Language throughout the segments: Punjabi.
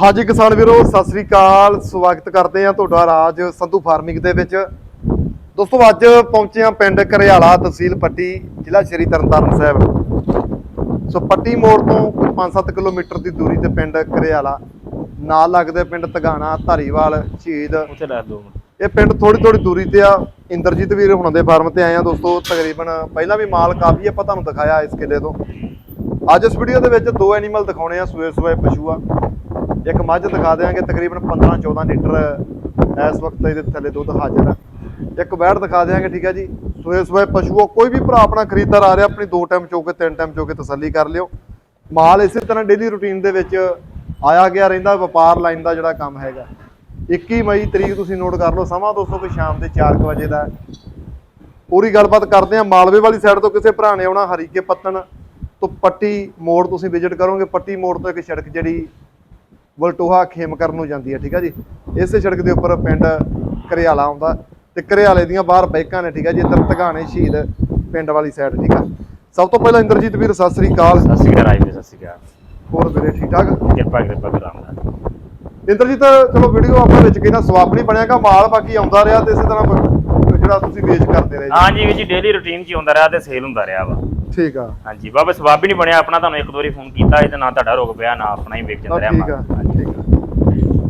ਹਾਂਜੀ ਕਿਸਾਨ ਵੀਰੋ ਸਤਿ ਸ੍ਰੀ ਅਕਾਲ। ਸਵਾਗਤ ਕਰਦੇ ਆ ਤੁਹਾਡਾ ਰਾਜ ਸੰਧੂ ਫਾਰਮਿੰਗ ਦੇ ਵਿੱਚ। ਦੋਸਤੋ ਅੱਜ ਪਹੁੰਚੇ ਆ ਪਿੰਡ ਕਰਿਆਲਾ ਤਹਿਸੀਲ ਪੱਟੀ ਜ਼ਿਲ੍ਹਾ ਸ਼੍ਰੀ ਤਰਨਤਾਰਨ ਸਾਹਿਬ। ਸੋ ਪੱਟੀ ਮੋੜ ਤੋਂ ਕੋਈ 5-7 ਕਿਲੋਮੀਟਰ ਦੀ ਦੂਰੀ ਤੇ ਪਿੰਡ ਕਰਿਆਲਾ ਨਾਲ ਲੱਗਦੇ ਪਿੰਡ ਤਗਾਣਾ ਧਾਰੀਵਾਲ ਸ਼ਹੀਦ ਉੱਥੇ ਲੈ ਦੋ ਇਹ ਪਿੰਡ ਥੋੜੀ ਥੋੜੀ ਦੂਰੀ ਤੇ ਆ। ਇੰਦਰਜੀਤ ਵੀਰ ਹੁਣਾਂ ਦੇ ਫਾਰਮ ਤੇ ਆਏ ਆ ਦੋਸਤੋ। ਤਕਰੀਬਨ ਪਹਿਲਾਂ ਵੀ ਮਾਲ ਕਾਫੀ ਆਪਾਂ ਤੁਹਾਨੂੰ ਦਿਖਾਇਆ ਇਸ ਕਿੱਲੇ ਤੋਂ। ਅੱਜ ਇਸ ਵੀਡੀਓ ਦੇ ਵਿੱਚ ਦੋ ਐਨੀਮਲ ਦਿਖਾਉਣੇ ਆ ਸੂਏ ਸੂਏ ਪਸ਼ੂ ਆ। ਇੱਕ ਮੱਝ ਦਿਖਾ ਦੇਵਾਂਗੇ ਤਕਰੀਬਨ 15 14 ਲੀਟਰ ਇਸ ਵਕਤ ਇਹਦੇ ਥੱਲੇ ਦੁੱਧ ਹਾਜ਼ਰ ਹੈ ਇੱਕ ਵੈੜ ਦਿਖਾ ਦੇਵਾਂਗੇ ਠੀਕ ਹੈ ਜੀ। ਸੂਏ ਸੂਏ ਪਸ਼ੂ ਕੋਈ ਵੀ ਭਰਾ ਆਪਣਾ ਖਰੀਦਦਾਰ ਆ ਰਿਹਾ, ਆਪਣੀ ਦੋ ਟਾਈਮ ਚੋ ਕੇ ਤਿੰਨ ਟਾਈਮ ਚੋ ਕੇ ਤਸੱਲੀ ਕਰ ਲਿਓ। ਮਾਲ ਇਸੇ ਤਰ੍ਹਾਂ ਡੇਲੀ ਰੁਟੀਨ ਦੇ ਵਿੱਚ ਆਇਆ ਗਿਆ ਰਹਿੰਦਾ, ਵਪਾਰ ਲਾਈਨ ਦਾ ਜਿਹੜਾ ਕੰਮ ਹੈਗਾ। 21 ਮਈ ਤਰੀਕ ਤੁਸੀਂ ਨੋਟ ਕਰ ਲਓ, ਸਮਾਂ ਦੋਸਤੋ ਕਿ ਸ਼ਾਮ ਦੇ 4 ਵਜੇ ਦਾ। ਪੂਰੀ ਗੱਲਬਾਤ ਕਰਦੇ ਆ ਮਾਲਵੇ ਵਾਲੀ ਸਾਈਡ ਤੋਂ ਕਿਸੇ ਭਰਾ ਨੇ ਆਉਣਾ, ਹਰੀਕੇ ਪੱਤਣ ਤੋਂ ਪੱਟੀ ਮੋੜ ਤੁਸੀਂ ਵਿਜ਼ਿਟ ਕਰੋਗੇ। ਪੱਟੀ ਮੋੜ ਤੋਂ ਇੱਕ ਸੜਕ ਜਿਹੜੀ ਵਲਟੋਹਾ ਖੇਮਕਰਨ ਨੂੰ ਜਾਂਦੀ ਹੈ ਠੀਕ ਹੈ ਜੀ। ਇਸੇ ਸੜਕ ਦੇ ਉੱਪਰ ਪਿੰਡ ਕਰਿਆਲਾ ਆਉਂਦਾ ਤੇ ਕਰਿਆਲੇ ਦੀਆਂ ਬਾਹਰ ਬਾਈਕਾਂ ਨੇ ਠੀਕ ਹੈ ਜੀ ਇੱਧਰ ਤਗਾਣੇ ਸ਼ਹੀਦ ਪਿੰਡ ਵਾਲੀ ਸਾਈਡ ਠੀਕ ਆ। ਸਭ ਤੋਂ ਪਹਿਲਾਂ ਇੰਦਰਜੀਤ ਵੀਰ ਸਤਿ ਸ੍ਰੀ ਅਕਾਲ। ਸਤਿ ਸ਼੍ਰੀ ਅਕਾਲ ਆਈ ਸਤਿ ਸ਼੍ਰੀ ਅਕਾਲ। ਹੋਰ ਵੀਰੇ ਠੀਕ ਠਾਕ? ਕਿਰਪਾ ਕਿਰਪਾ ਕਰਾਮ ਦਾ ਇੰਦਰਜੀਤ ਚਲੋ ਵੀਡੀਓ ਆਪਾਂ ਵਿੱਚ ਕਿਹਨਾਂ ਸਵਾਬ ਨਹੀਂ ਬਣਿਆਗਾ ਮਾਲ ਬਾਕੀ ਆਉਂਦਾ ਰਿਹਾ ਤੇ ਇਸੇ ਤਰ੍ਹਾਂ ਜਿਹੜਾ ਤੁਸੀਂ ਵੇਚ ਕਰਦੇ ਰਹੇ ਜੀ। ਹਾਂਜੀ ਵੀ ਜੀ ਡੇਲੀ ਰੁਟੀਨ 'ਚ ਹੀ ਹੁੰਦਾ ਰਿਹਾ ਤੇ ਸੇਲ ਹੁੰਦਾ ਰਿਹਾ ਵਾ। ਠੀਕ ਆ। ਹਾਂਜੀ ਬਾਬਾ ਸਵਾਬ ਹੀ ਨਹੀਂ ਬਣਿਆ ਆਪਣਾ ਤੁਹਾਨੂੰ ਇੱਕ ਦੋ ਵਾਰੀ ਫੋਨ ਕੀਤਾ ਇਹ ਤੇ ਨਾ ਤੁਹਾਡਾ ਰੁਕ ਪਿਆ ਨਾ ਆਪਣਾ ਹੀ ਵੇਚ ਜਾਂਦਾ ਰਿਹਾ ਠੀਕ ਆ। ਠੀਕ ਆ।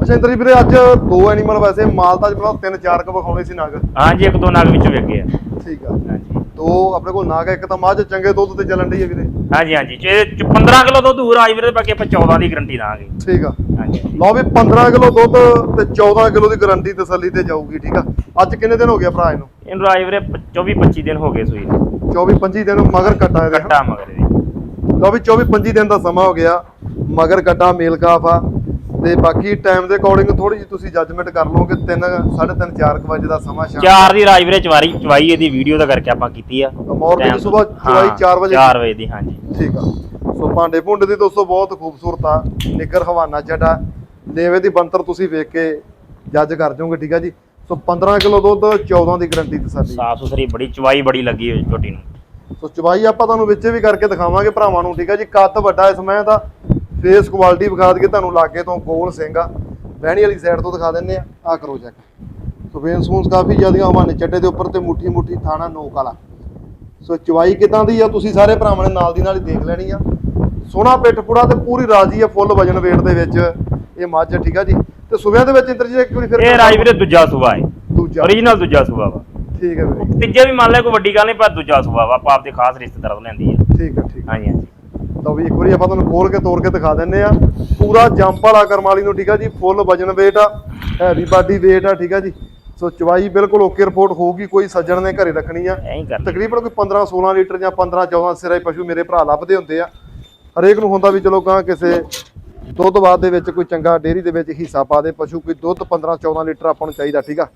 ਅੱਛਾ ਇੰਦਰਜੀਤ ਵੀਰੇ ਅੱਜ ਦੋ ਐਨੀਮਲ ਵੈਸੇ ਮਾਲ ਤਾਂ ਜਿਹੜਾ ਤਿੰਨ ਚਾਰ ਕ ਵਿਖਾਉਣੇ ਸੀ ਨਗ। ਹਾਂਜੀ ਇੱਕ ਦੋ ਨਾਗ ਵਿੱਚੋਂ ਗਏ ਆ। ਠੀਕ ਆ। ਹਾਂਜੀ। ਦੋ ਆਪਣੇ ਕੋਲ ਨਾਗ ਇੱਕ ਤਾਂ ਮੱਝ ਚੰਗੇ ਦੁੱਧ ਤੇ ਚੱਲਣ ਦੀ ਹੈ ਵੀਰੇ। ਹਾਂਜੀ ਹਾਂਜੀ ਜੇ ਚ 15 ਕਿਲੋ ਦੁੱਧ ਹੋਰ ਆਈ ਵੀਰੇ ਬਾਕੀ ਆਪਾਂ 14 ਦੀ ਗਰੰਟੀ ਦਾਂਗੇ। ਠੀਕ ਆ। ਹਾਂਜੀ। ਲਓ ਵੀ 15 ਕਿਲੋ ਦੁੱਧ ਤੇ 14 ਕਿਲੋ ਦੀ ਗਾਰੰਟੀ ਤਸੱਲੀ ਤੇ ਜਾਊਗੀ ਠੀਕ ਆ। ਅੱਜ ਕਿੰਨੇ ਦਿਨ ਹੋ ਗਿਆ ਭਰਾ ਇਹਨੂੰ? ਇਹਨੂੰ ਆਈ ਵੀਰੇ 24 25 ਦਿਨ ਹੋ ਗਏ ਸੂਈ ਨੂੰ। 24 25 ਦਿਨ ਮਗਰ ਕੱਟਾ ਇਹਦੇ। ਕੱਟਾ ਮਗਰ ਇਹਦੀ। ਲਓ ਵੀ 24 25 ਦਿਨ ਦਾ ਸਮਾਂ ਹੋ ਗਿਆ ਮਗਰ ਕੱਟਾ ਮੇਲ ਕਾਫ ਆ। ਤੇ ਬਾਕੀ ਟਾਈਮ ਦੇ ਅਕੋਰਡਿੰਗ ਥੋੜੀ ਜਿਹੀ ਤੁਸੀਂ ਜੱਜਮੈਂਟ ਕਰ ਲਓਗੇ 3 3:30 4 ਵਜੇ ਦਾ ਸਮਾਂ ਸ਼ਾਮ ਚਾਰ ਦੀ ਰਾਜ ਵੀਰੇ ਚਵਾਰੀ ਚਵਾਈ ਇਹਦੀ ਵੀਡੀਓ ਦਾ ਕਰਕੇ ਆਪਾਂ ਕੀਤੀ ਆ। Time- ਸੁਬਾਹ ਚਵਾਈ ਹਾਂ, ਚਾਰ ਵਜੇ? ਚਾਰ ਵਜੇ ਦੀ ਹਾਂਜੀ। ਠੀਕ ਆ। ਸੋ ਭਾਂਡੇ ਭੁੰਡੇ ਦੀ ਦੋਸਤੋ ਬਹੁਤ ਖੂਬਸੂਰਤ ਆ। ਨਿੱਗਰ ਹਵਾਨਾ ਜੱਟਾ ਲੇਵੇ ਦੀ ਬੰਤਰ ਤੁਸੀਂ ਵੇਖ ਕੇ ਜੱਜ ਕਰ ਜਾਓਗੇ ਠੀਕ ਆ ਜੀ। ਸੋ 15 ਕਿਲੋ ਦੁੱਧ 14 ਦੀ ਗਾਰੰਟੀ ਤਸੱਲੀ ਸਾਫ਼ ਸੁਥਰੀ ਬੜੀ ਚਵਾਈ ਬੜੀ ਲੱਗੀ ਹੋਈ ਝੋਟੀ ਨੂੰ। ਸੋ ਚਵਾਈ ਆਪਾਂ ਤੁਹਾਨੂੰ ਵਿੱਚੇ ਵੀ ਕਰਕੇ ਦਿਖਾਵਾਂਗੇ ਭਰਾਵਾਂ ਨੂੰ ਠੀਕ ਆ ਜੀ? ਕੱਦ ਵੱਡਾ ਇਸ ਮੈਂ ਦਾ ਫੇਸ ਕੁਆਲਿਟੀ ਵਿਖਾ ਦਈਏ ਤੁਹਾਨੂੰ ਲਾਗੇ ਤੋਂ ਗੋਲ ਸਿੰਘ ਬਹਿਣੀ ਵਾਲੀ ਸਾਈਡ ਤੋਂ ਦਿਖਾ ਦਿੰਨੇ ਆ। ਆ ਕਰੋ ਚੈੱਕ ਸੋ ਵੇਨ ਸੂਨਸ ਕਾਫੀ ਜ਼ਿਆਦੀਆਂ ਹਵਾਨੇ ਚੱਟੇ ਦੇ ਉੱਪਰ ਤੇ ਮੁੱਠੀ ਮੁੱਠੀ ਥਾਣਾ ਨੋਕ ਵਾਲਾ। ਸੋ ਚਵਾਈ ਕਿਦਾਂ ਦੀ ਆ? ਤੁਸੀਂ ਸਾਰੇ ਭਰਾਵਾਂ ਨੇ ਨਾਲ ਦੀ ਨਾਲ ਹੀ ਦੇਖ ਲੈਣੀ ਆ। ਸੋਹਣਾ ਪਿੱਠ ਪੁੜਾ ਤੇ ਪੂਰੀ ਰਾਜੀ ਆ ਫੁੱਲ ਵਜਨ weight ਦੇ ਵਿੱਚ। ਇਹ ਮੱਝ ਠੀਕ ਆ ਜੀ? ਤੇ ਸੁਬਿਆਂ ਦੇ ਵਿੱਚ ਇੰਦਰ ਜੀ ਇੱਕ ਵਾਰੀ ਫਿਰ ਇਹ ਰਾਜ ਵੀਰੇ ਦੂਜਾ ਸੂਆ ਹੈ। ਦੂਜਾ। ਓਰੀਜਨਲ ਦੂਜਾ ਸੂਆ ਵਾ। ਠੀਕ ਹੈ ਵੀਰੇ। ਤੀਜੇ ਵੀ ਮੰਨ ਲੈ ਕੋਈ ਵੱਡੀ ਗੱਲ ਨਹੀਂ ਪਰ ਦੂਜਾ ਸੂਆ ਵਾ। ਆਪਾਂ ਆਪਦੇ ਖਾਸ ਰਿਸ਼ਤੇਦਾਰ ਤੋਂ ਲੈਂਦੀ ਆ ਠੀਕ ਹੈ ਠੀਕ ਹਾਂਜੀ ਹਾਂਜੀ। ਲਓ ਵੀ ਇੱਕ ਵਾਰੀ ਆਪਾਂ ਤੁਹਾਨੂੰ ਖੋਲ ਕੇ ਤੋੜ ਕੇ ਦਿਖਾ ਦਿੰਨੇ ਆ ਪੂਰਾ ਜੰਪ ਵਾਲਾ ਕਰਮ ਵਾਲੀ ਨੂੰ ਠੀਕ ਆ ਜੀ ਫੁੱਲ ਵਜਨ weight ਆ ਹੈਵੀ ਬਾਡੀ weight ਆ ਠੀਕ ਆ ਜੀ। ਸੋ ਚਵਾਈ ਬਿਲਕੁਲ ਓਕੇ ਰਿਪੋਰਟ ਹੋਊਗੀ ਕੋਈ ਸੱਜਣ ਨੇ ਘਰੇ ਰੱਖਣੀ ਆ। ਤਕਰੀਬਨ ਕੋਈ 15 16 ਲੀਟਰ ਜਾਂ 15 14 ਸਿਰੇ ਪਸ਼ੂ ਮੇਰੇ ਭਰਾ ਲੱਭਦੇ ਹੁੰਦੇ ਆ। ਹਰੇਕ ਨੂੰ ਹੁੰਦਾ ਵੀ ਚਲੋ ਗਾਂ ਕਿਸੇ ਦੁੱਧ ਬਾਅਦ ਦੇ ਵਿੱਚ ਕੋਈ ਚੰਗਾ ਡੇਅਰੀ ਦੇ ਵਿੱਚ ਹਿੱਸਾ ਪਾ ਦੇ, ਪਸ਼ੂ ਕੋਈ ਦੁੱਧ 15 14 ਲੀਟਰ ਆਪਾਂ ਨੂੰ ਚਾਹੀਦਾ, ਠੀਕ ਆ?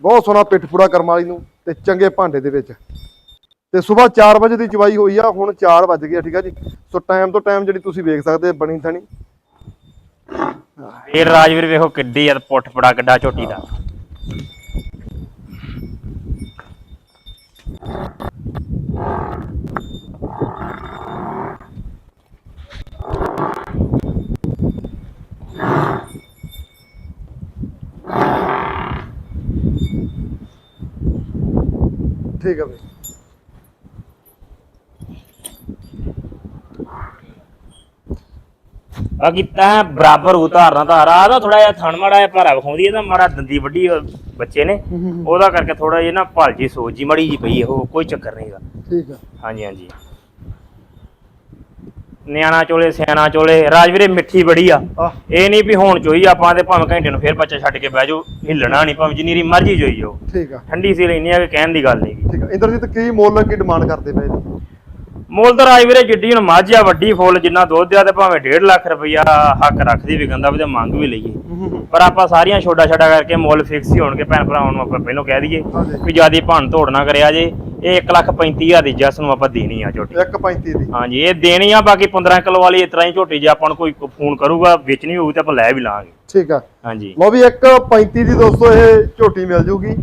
ਬਹੁਤ ਸੋਹਣਾ ਪਿੱਠ ਪੂੜਾ ਕਰਮ ਵਾਲੀ ਨੂੰ ਤੇ ਚੰਗੇ ਭਾਂਡੇ ਦੇ ਵਿੱਚ। ਤੇ ਸਵੇਰ 4 ਵਜੇ ਦੀ ਚਵਾਈ ਹੋਈ ਆ, ਹੁਣ 4 ਵੱਜ ਗਏ ਠੀਕ ਆ ਜੀ? ਸੋ ਟਾਈਮ ਤੋਂ ਟਾਈਮ ਜਿਹੜੀ ਤੁਸੀਂ ਵੇਖ ਸਕਦੇ ਬਣੀ ਥਣੀ। ਇਹ ਰਾਜ ਵੇਖੋ ਕਿੱਡੀ ਆ ਪੁੱਠ ਪੜਾ, ਕਿੱਡਾ ਝੋਟੀ ਦਾ। ਠੀਕ ਆ ਬਈ ਬਾਕੀ ਤਾਂ ਬਰਾਬਰ ਉਤਾਰਨਾ ਤਾਂ ਆ ਨਾ ਥੋੜਾ ਜਿਹਾ ਥਣ ਮਾੜਾ ਜਿਹਾ ਭਾਰਾ ਵਿਖਾਉਂਦੀ ਹੈ ਤਾਂ ਮਾੜਾ ਦੰਦੀ ਵੱਡੀ ਬੱਚੇ ਨੇ। ਉਹਦਾ ਕਰਕੇ ਥੋੜਾ ਜਿਹਾ ਨਾ ਭਲ ਜੀ ਸੋਚ ਜੀ ਮੜੀ ਜੀ ਪਈ ਉਹ ਕੋਈ ਚੱਕਰ ਨਹੀਂਗਾ ਠੀਕ ਆ। ਹਾਂਜੀ ਹਾਂਜੀ। ਨਿਆਣਾ ਚੋਲੇ ਸਿਆਣਾ ਚੋਲੇ ਰਾਜਵੀਰੇ ਮਿੱਠੀ ਬੜੀ ਆ। ਇਹ ਨਹੀਂ ਵੀ ਹੁਣ ਚੋਈ ਆਪਾਂ ਤੇ ਭਾਵੇਂ ਘੰਟੇ ਨੂੰ ਫੇਰ ਬੱਚਾ ਛੱਡ ਕੇ ਬਹਿ ਜਾਓ ਹਿੱਲਣਾ ਨਹੀਂ ਭਾਵੇਂ ਜਿੰਨੀ ਰੀ ਮਰਜ਼ੀ ਚੋਈ ਜਾਓ। ਠੀਕ ਆ। ਠੰਡੀ ਸੀ ਲੈਣੀ ਆ ਕਿ ਕਹਿਣ ਦੀ ਗੱਲ ਨਹੀਂ। ਠੀਕ ਆ। ਇੰਦਰਜੀਤ ਕੀ ਮੁੱਲ ਕੀ ਡਿਮਾਂਡ ਕਰਦੇ ਪਏ ਜੀ? ਮੁੱਲ ਤਾਂ ਰਾਜਵੀਰੇ ਜਿੱਡੀ ਹੁਣ ਮੱਝ ਆ ਵੱਡੀ ਫੁੱਲ ਜਿੰਨਾ ਦੁੱਧ ਆ ਤੇ ਭਾਵੇਂ 1.5 ਲੱਖ ਰੁਪਈਆ ਹੱਕ ਰੱਖਦੀ ਵੀ ਗੰਦਾ ਵੀ ਤੇ ਮੰਗ ਵੀ ਲਈਏ। ਪਰ ਆਪਾਂ ਸਾਰੀਆਂ ਛੋਟਾ ਛੋਟਾ ਕਰਕੇ ਮੁੱਲ ਫਿਕਸ ਹੀ ਹੋਣਗੇ ਭੈਣ ਭਰਾਵਾਂ ਨੂੰ ਆਪਾਂ ਪਹਿਲਾਂ ਕਹਿ ਦਈਏ ਹਾਂਜੀ। ਵੀ ਜਿਆਦੀ ਭੰਨ ਤੋੜ ਨਾ ਕਰਿਆ ਜੇ। ਇਹ 1 ਲੱਖ 35000 ਦੀ ਜਸ ਨੂੰ ਆਪਾਂ ਦੇਣੀ ਆ ਝੋਟੀ। 1.35 ਦੀ। ਹਾਂਜੀ ਇਹ ਦੇਣੀ ਆ ਬਾਕੀ 15 ਕਿਲੋ ਵਾਲੀ ਇਸ ਤਰ੍ਹਾਂ ਹੀ ਝੋਟੀ ਜੇ ਆਪਾਂ ਨੂੰ ਕੋਈ ਫੋਨ ਕਰੂਗਾ ਵੇਚਣੀ ਹੋਊ ਤੇ ਆਪਾਂ ਲੈ ਵੀ ਲਾਂਗੇ। ਠੀਕ ਆ। ਹਾਂਜੀ। ਲੋ ਵੀ 1.35 ਦੀ ਦੋਸਤੋ ਇਹ ਝੋਟੀ ਮਿਲ ਜੂਗੀ।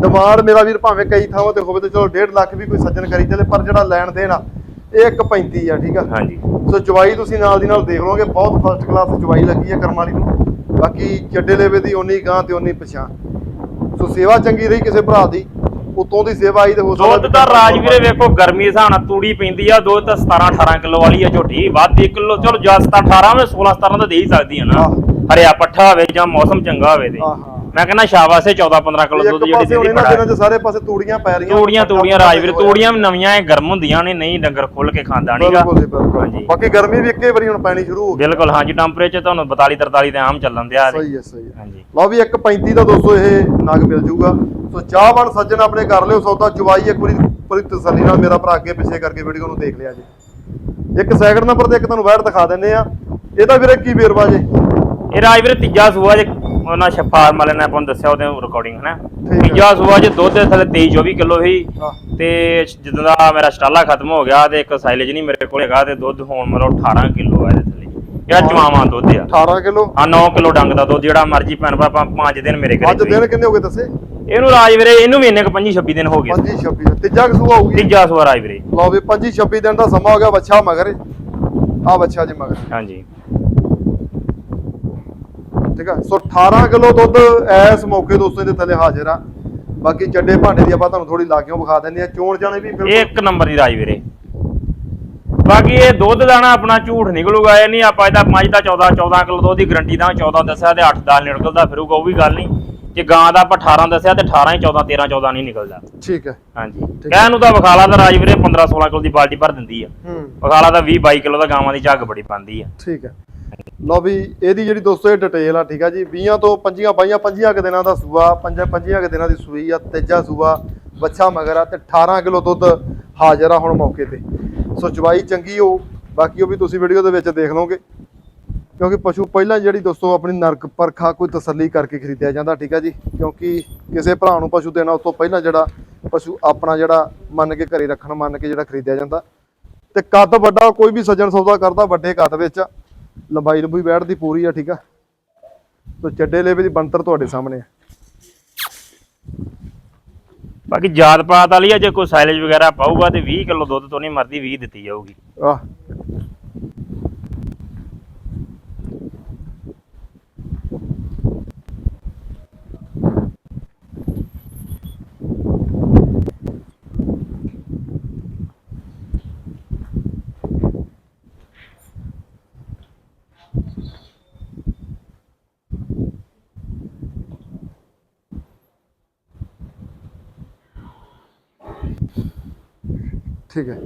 ਡਿਮਾਂਡ ਮੇਰਾ ਵੀਰ ਭਾਵੇਂ ਕਈ ਥਾਵਾਂ ਤੇ ਹੋਵੇ ਤੇ ਚਲੋ 1.5 ਲੱਖ ਵੀ ਕੋਈ ਸੱਜਣ ਕਰੀ ਚੱਲੇ ਪਰ ਜਿਹੜਾ ਲੈਣ ਦੇਣ ਆ ਇਹ 1.35 ਆ ਠੀਕ ਆ? ਹਾਂਜੀ। ਸੋ ਚਵਾਈ ਤੁਸੀਂ ਨਾਲ ਦੀ ਨਾਲ ਦੇਖ ਲਓਗੇ ਬਹੁਤ ਫਸਟ ਕਲਾਸ ਚਵਾਈ ਲੱਗੀ ਹੈ ਕਰਮ ਵਾਲੀ ਨੂੰ। ਬਾਕੀ ਚੱਡੇ ਲੇਵੇ ਦੀ ਓਨੀ ਗਾਂ ਤੇ ਓਨੀ ਪਛਾਣ। ਸੋ ਸੇਵਾ ਚੰਗੀ ਰਹੀ ਕਿਸੇ ਭਰਾ ਦੀ। ਉਤੋਂ ਦੀ ਸੇਵਾ ਆਈ ਤੇ ਹੋ ਸਕਦਾ ਦੁੱਧ ਦਾ ਰਾਜਵੀਰੇ ਵੇਖੋ ਗਰਮੀ ਦੇ ਹਿਸਾਬ ਨਾਲ ਤੂੜੀ ਪੈਂਦੀ ਆ ਦੁੱਧ ਤਾਂ 17 18 ਕਿਲੋ ਵਾਲੀ ਆ ਝੋਟੀ। ਵੱਧ 1 ਕਿਲੋ ਚਲੋ ਜਾਂ 18 ਹੋਵੇ 16 17 ਤਾਂ ਦੇ ਹੀ ਸਕਦੀ ਆ ਨਾ। ਹਰਿਆ ਪੱਠਾ ਹੋਵੇ ਜਾਂ ਮੌਸਮ ਚੰਗਾ ਹੋਵੇ ਤੇ। ਮੈਂ ਕਹਿੰਦਾ ਸ਼ਾਬਾਸ਼ 14 15 ਕਿਲੋ ਦੁੱਧ ਜਿਹੜੀ ਦਿੱਤੀ ਇਹਨਾਂ ਬੜਾ ਦਿਨਾਂ 'ਚ ਸਾਰੇ ਪਾਸੇ ਤੂੜੀਆਂ ਪੈ ਰਹੀਆਂ ਤੂੜੀਆਂ ਤੂੜੀਆਂ ਰਾਜਵੀਰ ਤੂੜੀਆਂ ਵੀ ਨਵੀਆਂ ਇਹ ਗਰਮ ਹੁੰਦੀਆਂ ਨੇ ਨਹੀਂ ਡੰਗਰ ਖੁੱਲ ਕੇ ਖਾਂਦਾ ਨਹੀਂਗਾ ਹਾਂਜੀ। ਬਾਕੀ ਗਰਮੀ ਵੀ ਇੱਕੇ ਵਾਰੀ ਹੁਣ ਪੈਣੀ ਸ਼ੁਰੂ ਹੋ ਗਈ। ਬਿਲਕੁਲ ਹਾਂਜੀ ਟੈਂਪਰੇਚਰ ਤੁਹਾਨੂੰ 42 43 ਤੇ ਆਮ ਚੱਲਣ ਦਿਆ ਸਹੀ ਹੈ ਸਹੀ ਹੈ। ਹਾਂਜੀ। ਲਓ ਵੀ 1.35 ਦਾ ਦੋਸਤੋ ਇਹ ਨਗ ਮਿਲ ਜੂਗਾ। ਸੋ ਚਾਹਵਾਨ ਸੱਜਣ ਆਪਣੇ ਕਰ ਲਿਓ ਸੌਦਾ ਚੁਵਾਈ ਇੱਕ ਵਾਰੀ ਪੂਰੀ ਤਸੱਲੀ ਨਾਲ ਮੇਰਾ ਭਰਾ ਅੱਗੇ ਪਿੱਛੇ ਕਰਕੇ ਵੀਡੀਓ ਨੂੰ ਦੇਖ ਲਿਆ ਜੀ। ਇੱਕ ਸੈਕਿੰਡ ਨੰਬਰ ਤੇ ਇੱਕ ਤੁਹਾਨੂੰ ਵਾਇਰ ਦਿਖਾ ਦਿੰਦੇ ਆ ਇਹਦਾ ਵੀਰੇ ਕੀ ਵੇਰਵਾ ਜੇ? ਇਹ ਰਾਜਵੀਰ ਤੀਜਾ ਸੂਆ ਜੇ ਉਹਨਾਂ ਸ਼ਫਾਰ ਵਾਲੇ ਨੇ ਆਪਾਂ ਨੂੰ ਦੱਸਿਆ ਉਹਦੇ ਰਿਕਾਰਡਿੰਗ ਹੈ ਹੈ। ਤੀਜਾ ਸੂਆ ਜੇ ਦੁੱਧ ਦੇ ਥੱਲੇ 23 24 ਕਿਲੋ ਸੀ ਹਾਂ। ਤੇ ਜਦੋਂ ਦਾ ਮੇਰਾ ਸਟਾਲਾ ਖਤਮ ਹੋ ਗਿਆ ਤੇ ਇੱਕ ਸਾਈਲੇਜ ਨਹੀਂ ਮੇਰੇ ਕੋਲ ਹੈਗਾ ਤੇ ਦੁੱਧ ਹੁਣ ਮਤਲਬ 18 ਕਿਲੋ ਆ ਇਹਦੇ ਥੱਲੇ। ਜਿਹੜਾ ਚਵਾਵਾਂ ਦੁੱਧ ਆ। 18 ਕਿਲੋ? ਆ 9 ਕਿਲੋ ਡੰਗ ਦਾ ਦੁੱਧ ਜਿਹੜਾ ਮਰਜ਼ੀ ਭੈਣ ਭਰਾ ਆਪਾਂ 5 ਦਿਨ ਮੇਰੇ ਘਰੇ ਅੱਜ ਦਿਨ ਕਿੰਨੇ ਹੋ ਗਏ ਦੱਸੇ? ਇਹਨੂੰ ਰਾਜ ਵੀਰੇ ਇਹਨੂੰ ਵੀ ਇੰਨੇ ਕ 25 26 ਦਿਨ ਹੋ ਗਏ। 25 26 ਤੀਜਾ ਕਸੂਆ ਹੋਊਗੀ ਤੀਜਾ ਸੂਆ ਰਾਜ ਵੀਰੇ। ਲਓ ਵੀ 25 26 ਦਿਨ ਦਾ ਸਮਾਂ ਹੋ ਗਿਆ ਬੱਚਾ ਮਗਰ। ਆ ਬੱਚਾ ਜੀ ਮਗਰ। ਹਾਂਜੀ। ਠੀਕ ਆ ਸੋ 18 ਕਿਲੋ ਦੁੱਧ ਇਸ ਮੌਕੇ ਦੋਸਤੋ ਇਹਦੇ ਥੱਲੇ ਹਾਜ਼ਰ ਆ। ਬਾਕੀ ਚੱਡੇ ਭਾਂਡੇ ਦੀ ਆਪਾਂ ਤੁਹਾਨੂੰ ਥੋੜੀ ਲਾਗਿਓ ਵਿਖਾ ਦਿੰਦੇ ਆ ਚੋਣ ਜਾਣੇ ਵੀ ਇਹ ਇੱਕ ਨੰਬਰ ਦੀ ਰਾਜ ਵੀਰੇ। ਬਾਕੀ ਇਹ ਦੁੱਧ ਦਾ ਨਾ ਆਪਣਾ ਝੂਠ ਨਿਕਲੂਗਾ ਇਹ ਨਹੀਂ ਆਪਾਂ ਇਹਦਾ ਮੱਝ ਦਾ 14 14 ਕਿਲੋ ਦੁੱਧ ਦੀ ਗਰੰਟੀ ਦਾ 14 ਦੱਸਿਆ ਤੇ 8 ਦਾ ਨਿਕਲਦਾ ਫਿਰੂਗਾ ਉਹ ਵੀ ਗੱਲ ਨਹੀਂ। ਜੇ ਗਾਂ ਦਾ ਆਪਾਂ 18 ਦੱਸਿਆ ਤੇ 18 ਹੀ 14 13 14 ਨਹੀਂ ਨਿਕਲਦਾ। ਠੀਕ ਹੈ। ਹਾਂਜੀ। ਕਹਿਣ ਨੂੰ ਤਾਂ ਵਿਖਾਲਾ ਦਾ ਰਾਜ ਵੀਰੇ 15 16 ਕਿਲੋ ਦੀ ਬਾਲਟੀ ਭਰ ਦਿੰਦੀ ਆ। ਹੂੰ। ਵਿਖਾਲਾ ਦਾ 20 22 ਕਿਲੋ ਦਾ ਗਾਵਾਂ ਦੀ ਝੱਗ ਬੜੀ ਪਾਉਂਦੀ ਆ। ਠੀਕ ਹੈ। ਲਓ ਵੀ ਇਹਦੀ ਜਿਹੜੀ ਦੋਸਤੋ ਇਹ ਡਿਟੇਲ ਆ ਠੀਕ ਆ ਜੀ 20 ਤੋਂ 25 ਬਾਈਆਂ 25 ਕੁ ਦਿਨਾਂ ਦਾ ਸੂਆ 5 25 ਕੁ ਦਿਨਾਂ ਦੀ ਸੂਈ ਆ ਤੀਜਾ ਸੂਆ ਬੱਚਾ ਮਗਰ ਆ ਤੇ 18 ਕਿਲੋ ਦੁੱਧ ਹਾਜ਼ਰ ਆ ਹੁਣ ਮੌਕੇ ਤੇ। ਸੋ ਚਵਾਈ ਚੰਗੀ ਹੋ ਬਾਕੀ ਉਹ ਵੀ ਤੁਸੀਂ ਵੀਡੀਓ ਦੇ ਵਿੱਚ ਦੇਖ ਲਓਗੇ। ਕਿਉਂਕਿ ਪਸ਼ੂ ਪਹਿਲਾਂ ਜਿਹੜੀ ਦੋਸਤੋ ਆਪਣੀ ਨਰਕ ਪਰਖਾ ਕੋਈ ਤਸੱਲੀ ਕਰਕੇ ਖਰੀਦਿਆ ਜਾਂਦਾ ਠੀਕ ਆ ਜੀ? ਕਿਉਂਕਿ ਕਿਸੇ ਭਰਾ ਨੂੰ ਪਸ਼ੂ ਦੇਣਾ ਉਸ ਤੋਂ ਪਹਿਲਾਂ ਜਿਹੜਾ ਪਸ਼ੂ ਆਪਣਾ ਜਿਹੜਾ ਮੰਨ ਕੇ ਘਰੇ ਰੱਖਣ ਮੰਨ ਕੇ ਜਿਹੜਾ ਖਰੀਦਿਆ ਜਾਂਦਾ। ਤੇ ਕੱਦ ਵੱਡਾ ਕੋਈ ਵੀ ਸੱਜਣ ਸੌਦਾ ਕਰਦਾ ਵੱਡੇ ਕੱਦ ਵਿੱਚ। ਲੰਬਾਈ ਲੰਬੂਈ ਬੈਠ ਦੀ ਪੂਰੀ ਆ ਠੀਕ ਆ? ਸੋ ਚੱਡੇ ਲੇਵੇ ਦੀ ਬੰਤਰ ਤੁਹਾਡੇ ਸਾਹਮਣੇ ਆ। ਬਾਕੀ ਜਾਤ ਪਾਤ ਵਾਲੀ ਆ ਜੇ ਕੋਈ ਸਾਈਲੇਜ ਵਗੈਰਾ ਪਾਊਗਾ ਤੇ 20 ਕਿਲੋ ਦੁੱਧ ਤੋਂ ਨਹੀਂ ਮਰਦੀ 20 ਦਿੱਤੀ ਜਾਊਗੀ। ਆਹ। ਠੀਕ ਹੈ।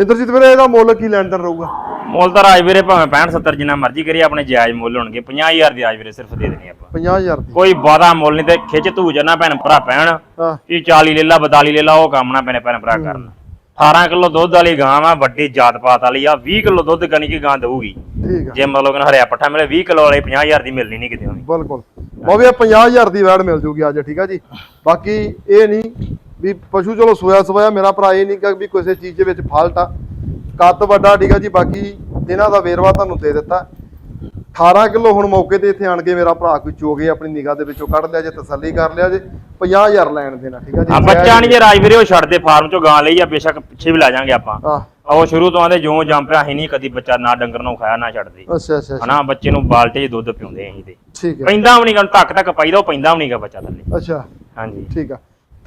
ਇੰਦਰਜੀਤ ਵੀਰੇ ਇਹਦਾ ਮੁੱਲ ਕੀ ਲੈਣ ਦੇਣ ਰਹੂਗਾ? ਮੁੱਲ ਤਾਂ ਰਾਜ ਵੀਰੇ ਭਾਵੇਂ 65 70 ਜਿੰਨਾ ਮਰਜ਼ੀ ਕਰੀਏ ਆਪਣੇ ਜਾਇਜ਼ ਮੁੱਲ ਹੋਣਗੇ। 50000 ਦੀ ਰਾਜ ਵੀਰੇ ਸਿਰਫ ਦੇ ਦੇਣੀ ਆਪਾਂ। 50000 ਦੀ। ਕੋਈ ਵਾਦਾ ਮੁੱਲ ਨਹੀਂ ਤੇ ਖਿੱਚ ਧੂ ਜਨਾ ਭੈਣ ਭਰਾ ਪੈਣ। ਹਾਂ। ਇਹ 40 ਲੈ ਲਾ 42 ਲੈ ਲਾ ਉਹ ਕੰਮ ਨਾ ਪੈਣੇ ਭੈਣ ਭਰਾ ਕਰਨ। 18 ਕਿਲੋ ਦੁੱਧ ਵਾਲੀ ਗਾਂ ਆ ਵੱਡੀ ਜਾਤ ਪਾਤ ਵਾਲੀ ਆ 20 ਕਿਲੋ ਦੁੱਧ ਕਣੀ ਕੀ ਗਾਂ ਦਊਗੀ। ਠੀਕ ਆ। ਜੇ ਮਤਲਬ ਕਿ ਹਰਿਆ ਪੱਠਾ ਮਿਲੇ 20 ਕਿਲੋ ਵਾਲੀ 50000 ਦੀ ਮਿਲਣੀ ਨਹੀਂ ਕਿਤੇ ਹੋਣੀ। ਬਿਲਕੁਲ। ਉਹ ਵੀ 50000 ਦੀ ਵੈੜ ਮਿਲ ਜੂਗੀ ਅੱਜ ਠੀਕ ਆ ਜੀ। ਬਾਕੀ ਇਹ ਨਹੀਂ ਵੀ ਪਸ਼ੂ ਚਲੋ ਸੋਇਆ ਸੋਇਆ ਮੇਰਾ ਭਰਾ ਇਹ ਨਹੀਂ ਕਿ ਵੀ ਕਿਸੇ ਚੀਜ਼ ਦੇ ਵਿੱਚ ਫਾਲਟ ਆ। ਕੱਦ ਵੱਡਾ ਠੀਕ ਆ ਜੀ ਬਾਕੀ ਇਹਨਾਂ ਦਾ ਵੇਰਵਾ ਤੁਹਾਨੂੰ ਦੇ ਦਿੱਤਾ। 18 ਕਿਲੋ ਹੁਣ ਮੌਕੇ ਤੇ ਇੱਥੇ ਆਣ ਕੇ ਮੇਰਾ ਭਰਾ ਕੋਈ ਚੋਗੇ ਆਪਣੀ ਨਿਗਾਹ ਦੇ ਵਿੱਚੋਂ ਕੱਢ ਲਿਆ ਜੇ ਤਸੱਲੀ ਕਰ ਲਿਆ ਜੇ 50000 ਲੈਣ ਦੇਣਾ ਠੀਕ ਆ ਜੀ। ਆ ਬੱਚਾ ਨਹੀਂ ਜੇ ਰਾਜ ਵੀਰੇ ਉਹ ਛੱਡਦੇ ਫਾਰਮ ਚੋਂ ਗਾਂ ਲਈ ਆ ਬੇਸ਼ੱਕ ਪਿੱਛੇ ਵੀ ਲੈ ਜਾਾਂਗੇ ਆਪਾਂ। ਉਹ ਸ਼ੁਰੂ ਤੋਂ ਆਂਦੇ ਜਿਉਂ ਜੰਪਿਆ ਅਸੀਂ ਨਹੀਂ ਕਦੀ ਬੱਚਾ ਨਾ ਡੰਗਰ ਨੂੰ ਖਾਇਆ ਨਾ ਛੱਡਦੇ। ਅੱਛਾ ਅੱਛਾ ਹਨਾ ਬੱਚੇ ਨੂੰ ਬਾਲਟੇ 'ਚ ਦੁੱਧ ਪਿਉਂਦੇ ਅਸੀਂ ਤੇ। ਠੀਕ ਹੈ ਪੈਂਦਾ ਵੀ ਨਹੀਂ ਗਾ ਧੱਕ ਧੱਕ ਪਾਈਦਾ ਉਹ ਪੈਂਦਾ ਵੀ ਨਹੀਂ ਗਾ ਬੱਚਾ ਥੱਲੇ। ਅੱਛਾ। ਹਾਂਜੀ। ਠੀਕ ਆ।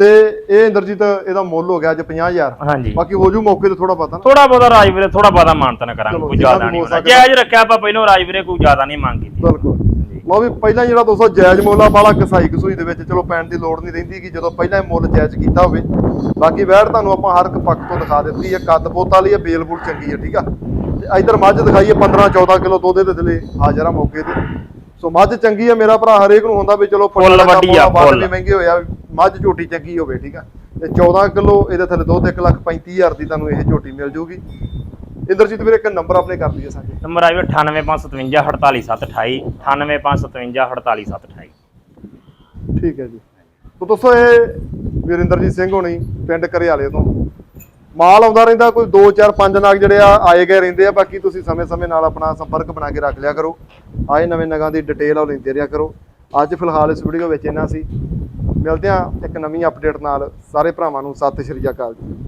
ਤੇ ਇਹ ਇੰਦਰਜੀਤ ਇਹਦਾ ਮੁੱਲ ਹੋ ਗਿਆ ਅੱਜ 50000 ਹਾਂਜੀ। ਬਾਕੀ ਹੋ ਜੂ ਮੌਕੇ ਤੇ ਥੋੜਾ ਪਤਾ ਨਾ। ਥੋੜਾ ਬਹੁਤਾ ਰਾਜ ਵੀਰੇ ਥੋੜਾ ਬਹੁਤਾ ਮਾਨਤਾ ਨਾ ਕਰਾਂਗੇ ਕੋਈ ਜ਼ਿਆਦਾ ਨਹੀਂ ਹੋ ਹੋਣਾ। ਜਾਇਜ਼ ਰੱਖਿਆ ਆਪਾਂ ਪਹਿਲਾਂ ਰਾਜ ਵੀਰੇ ਕੋਈ ਜ਼ਿਆਦਾ ਨਹੀਂ ਮੰਗ ਬਿਲਕੁਲ। ਲਓ ਵੀ ਪਹਿਲਾਂ ਜਿਹੜਾ ਦੋਸਤੋ ਜਾਇਜ਼ ਮੁੱਲ ਆ ਬਾਲਾ ਕਸਾਈ ਕਸੂਈ ਦੇ ਵਿੱਚ ਚਲੋ ਪੈਣ ਦੀ ਲੋੜ ਨਹੀਂ ਰਹਿੰਦੀ ਕਿ ਜਦੋਂ ਪਹਿਲਾਂ ਇਹ ਮੁੱਲ ਜਾਇਜ਼ ਕੀਤਾ ਹੋਵੇ। ਬਾਕੀ ਵੈੜ ਤੁਹਾਨੂੰ ਆਪਾਂ ਹਰ ਇੱਕ ਪੱਖ ਤੋਂ ਦਿਖਾ ਦਿੱਤੀ ਹੈ ਕੱਦ ਪੋਤਾ ਲਈ ਹੈ ਬੇਲ ਬੂਲ ਚੰਗੀ ਹੈ ਠੀਕ ਆ? ਤੇ ਇਧਰ ਮੱਝ ਦਿਖਾਈਏ 15 14 ਕਿਲੋ ਦੁੱਧ ਦੇ ਥੱਲੇ ਹਾਜ਼ਰ ਮੌਕੇ ਤੇ। ਸੋ ਮੱਝ ਚੰਗੀ ਹੈ ਮੇਰਾ ਭਰਾ ਹਰੇਕ ਨੂੰ ਹੁੰਦਾ ਵੀ ਚਲੋ ਫੁੱਲ ਵੱਡੀ ਆ, ਫੁੱਲ। ਮਹਿੰਗੇ ਹੋਇਆ ਮੱਝ ਝੋਟੀ ਚੰਗੀ ਹੋਵੇ ਠੀਕ ਆ? ਤੇ 14 ਕਿਲੋ ਇਹਦੇ ਥੱਲੇ ਦੁੱਧ 1 ਲੱਖ 35000 ਦੀ ਤੁਹਾਨੂੰ ਇਹ ਝੋਟੀ ਮਿਲ ਜੂਗੀ। ਇੰਦਰਜੀਤ ਵੀਰੇ ਇੱਕ ਨੰਬਰ ਆਪਣੇ ਕਰ ਲਈਏ ਸਾਂਝੇ। ਨੰਬਰ ਆਈ 98557 48728 98557 48728 ਠੀਕ ਹੈ ਜੀ। ਤੋ ਦੋਸਤੋ ਇਹ ਵੀਰਿੰਦਰਜੀਤ ਸਿੰਘ ਹੋਣੀ ਪਿੰਡ ਕਰਿਆਲੇ ਤੋਂ। ਮਾਲ ਆਉਂਦਾ ਰਹਿੰਦਾ ਕੋਈ 2 4 5 ਨਾਗ ਜਿਹੜੇ ਆ ਆਏ ਗਏ ਰਹਿੰਦੇ ਆ। ਬਾਕੀ ਤੁਸੀਂ ਸਮੇਂ-ਸਮੇਂ ਨਾਲ ਆਪਣਾ ਸੰਪਰਕ ਬਣਾ ਕੇ ਰੱਖ ਲਿਆ ਕਰੋ। ਆਏ ਨਵੇਂ ਨਗਾਂ ਦੀ ਡਿਟੇਲ ਲੈਂਦੇ ਰਿਹਾ ਕਰੋ। ਅੱਜ ਫਿਲਹਾਲ ਇਸ ਵੀਡੀਓ ਵਿੱਚ ਇੰਨਾ ਸੀ। ਮਿਲਦੇ ਆ ਇੱਕ ਨਵੀਂ ਅਪਡੇਟ ਨਾਲ। ਸਾਰੇ ਭਰਾਵਾਂ ਨੂੰ ਸਤਿ ਸ਼੍ਰੀ ਅਕਾਲ ਜੀ।